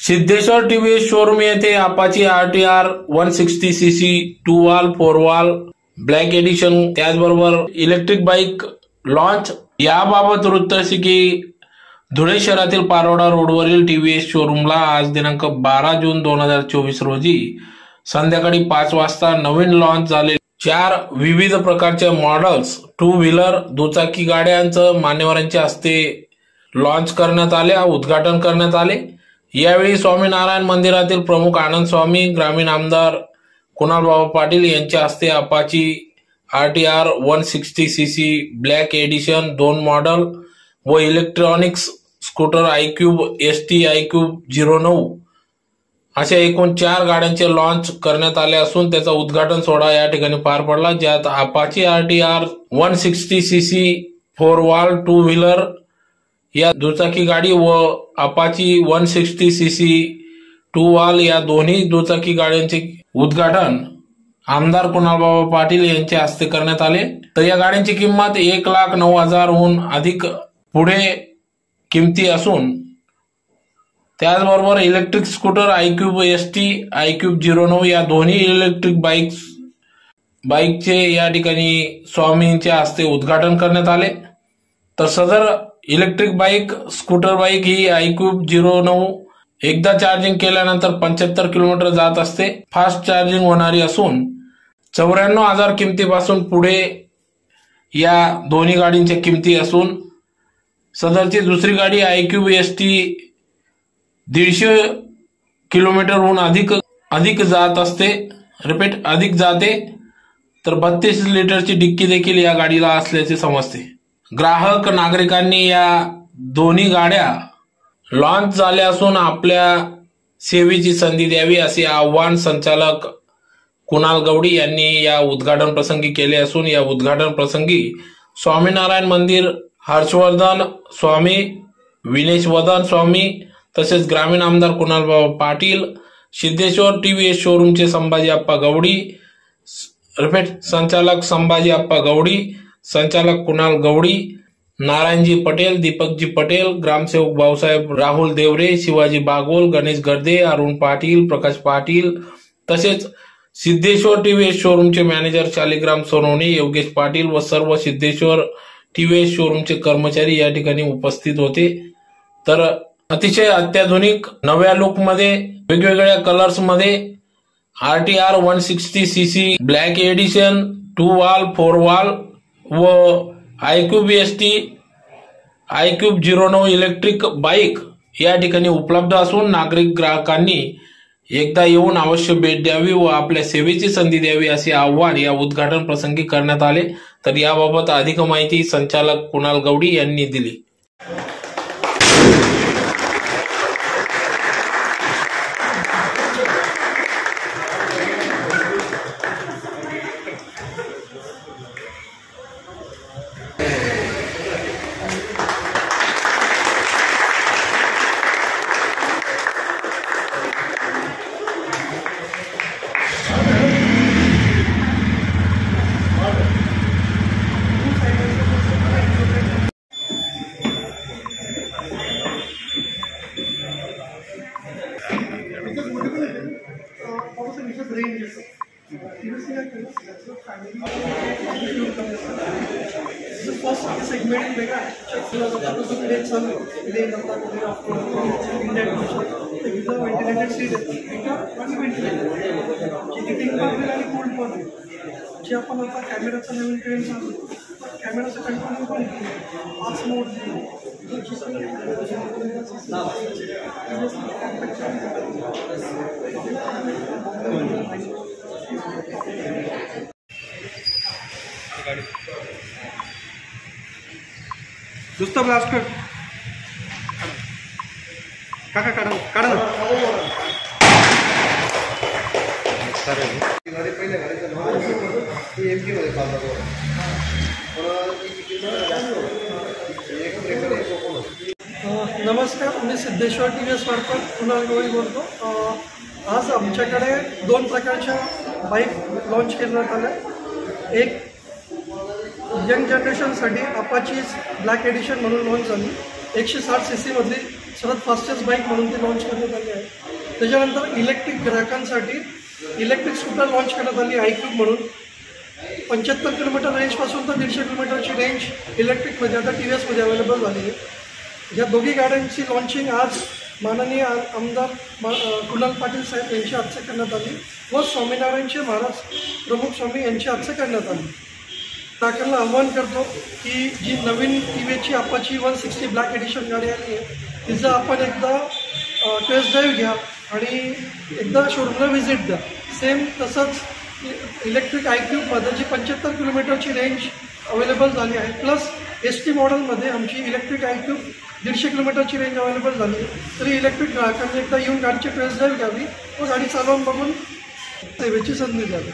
Siddheshwar TV showroom येथे Apache R T R one sixty C C two valve four valve black edition त्याचबरोबर electric bike launch याबाबत वृत्त असे की धुळे शहरातील पारोडा रोडवरील टीव्हीएस शोरूमला आज दिनांक बारा जून दोन हजार चोवीस रोजी संध्याकाळी पाच वाजता नवीन लॉन्च झाले चार विविध प्रकारच्या मॉडेल्स टू व्हीलर दुचाकी गाड्यांचं मान्यवरांच्या हस्ते लॉन्च करण्यात आले उद्घाटन करण्यात आले. यावेळी स्वामीनारायण मंदिरातील प्रमुख आनंद स्वामी ग्रामीण आमदार कुणाल बाबा पाटील यांच्या हस्ते Apache R T R one sixty C C black edition दोन मॉडेल व electronics scooter iQube S T iQube zero नऊ अशा एकूण चार गाड्यांचे लॉन्च करण्यात आले असून त्याचा उद्घाटन सोहळा या ठिकाणी पार पडला ज्यात Apache R T R one sixty C C four valve two wheeler या दुचाकी गाडी व Apache one sixty C C two valve या दोन्ही दुचाकी गाड्यांचे उद्घाटन आमदार कुणालबाबा पाटील यांच्या हस्ते करण्यात आले. तर या गाड्यांची किंमत एक लाख नऊ हजारहून अधिक पुढे किमती असून त्याचबरोबर electric scooter iQube S T iQube zero नऊ या दोन्ही इलेक्ट्रिक बाईक्स बाईकचे या ठिकाणी स्वामींच्या हस्ते उद्घाटन करण्यात आले. तर सदर इलेक्ट्रिक बाईक स्कूटर बाईक ही आयक्यूब झिरो नऊ. एकदा चार्जिंग केल्यानंतर पंच्याहत्तर किलोमीटर जात असते. फास्ट चार्जिंग होणारी असून चौऱ्याण्णव हजार किमतीपासून पुढे या दोन्ही गाडींच्या किमती असून सदरची दुसरी गाडी आयक्यूब एस टी दीडशे किलोमीटरहून अधिक अधिक जात असते. रिपीट अधिक जाते. तर बत्तीस लिटरची डिक्की देखील या गाडीला असल्याचे समजते. ग्राहक नागरिकांनी या दोन्ही गाड्या लॉन्च झाल्या असून आपल्या सेवेची संधी द्यावी असे आव्हान संचालक कुणाल गवडी यांनी या उद्घाटन प्रसंगी केले असून या उद्घाटन प्रसंगी स्वामीनारायण मंदिर हर्षवर्धन स्वामी विनेश वदन स्वामी तसेच ग्रामीण आमदार कुणालबाबा पाटील सिद्धेश्वर टीव्ही शोरूमचे संभाजी आप्पा गवडी संचालक संभाजी आप्पा गवडी संचालक कुणाल गवडी नारायणजी पटेल दीपकजी पटेल ग्रामसेवक भाऊसाहेब राहुल देवरे शिवाजी बागोल गणेश गर्दे अरुण पाटील प्रकाश पाटील तसेच सिद्धेश्वर टीव्ही शोरूमचे मॅनेजर शालिग्राम सोनवणे योगेश पाटील व सर्व सिद्धेश्वर टीव्ही शोरूमचे कर्मचारी या ठिकाणी उपस्थित होते. तर अतिशय अत्याधुनिक नव्या लुकमध्ये वेगवेगळ्या कलर्समध्ये R T R one sixty C C black edition two valve four valve व iQube S T iQube zero नऊ इलेक्ट्रिक बाईक या ठिकाणी उपलब्ध असून नागरिक ग्राहकांनी एकदा येऊन अवश्य भेट द्यावी व आपल्या सेवेची संधी द्यावी असे आव्हान या उद्घाटन प्रसंगी करण्यात आले. तर याबाबत अधिक माहिती संचालक कुणाल गवडी यांनी दिली. फर्स्ट सेगमेंट वेगळा चालू व्हेंटिलेटेड सीट व्हेंटिलेटेड पण आणि पण जे आपण आता कॅमेराचा नवीन ट्रेंड चालू कॅमेराचं कंट्रोल पण पाच मोड नुसतं ब्लास्ट कर। नमस्कार, मी सिद्धेश्वर टी व्ही एस मार्फत कुणाल गवळी बोलतो. आज आमच्याकडे दोन प्रकारच्या बाईक लॉन्च करण्यात एक यंग जनरेशनसाठी अपाचीज ब्लॅक एडिशन म्हणून लॉन्च झाली. एकशे साठ सी सीमधली सर्वात फास्टेस्ट बाईक म्हणून ती लॉन्च करण्यात आली आहे. त्याच्यानंतर इलेक्ट्रिक ग्राहकांसाठी इलेक्ट्रिक स्कूटर लॉन्च करण्यात आली आय क्यूब म्हणून. पंच्याहत्तर किलोमीटर रेंजपासून तर दीडशे किलोमीटरची रेंज इलेक्ट्रिकमध्ये आता टी व्ही एसमध्ये अवेलेबल झाली आहे. या दोघी गाड्यांची लॉन्चिंग आज माननीय आमदार मा कुणाल पाटील साहेब यांच्या हस्ते करण्यात आली. व स्वामीनारायणचे महाराज प्रमुख स्वामी यांच्या हस्ते करण्यात आली. ग्राहकांना आव्हान करतो की जी नवीन T व्हीची Apache one sixty black edition गाडी आली आहे तिचं आपण एकदा टेस्ट ड्राईव्ह घ्या आणि एकदा शोरूमला व्हिजिट द्या. सेम तसंच इलेक्ट्रिक आय क्यूबमध्ये जी पंच्याहत्तर किलोमीटरची रेंज अवेलेबल झाली आहे. प्लस एस टी मॉडेलमध्ये आमची इलेक्ट्रिक आय क्यूब दीडशे किलोमीटरची रेंज अवेलेबल झाली आहे. तरी इलेक्ट्रिक ग्राहकांनी एकदा येऊन गाडीची टेस्ट ड्राईव्ह घ्यावी व गाडी चालवून बघून सेवेची संधी द्यावी.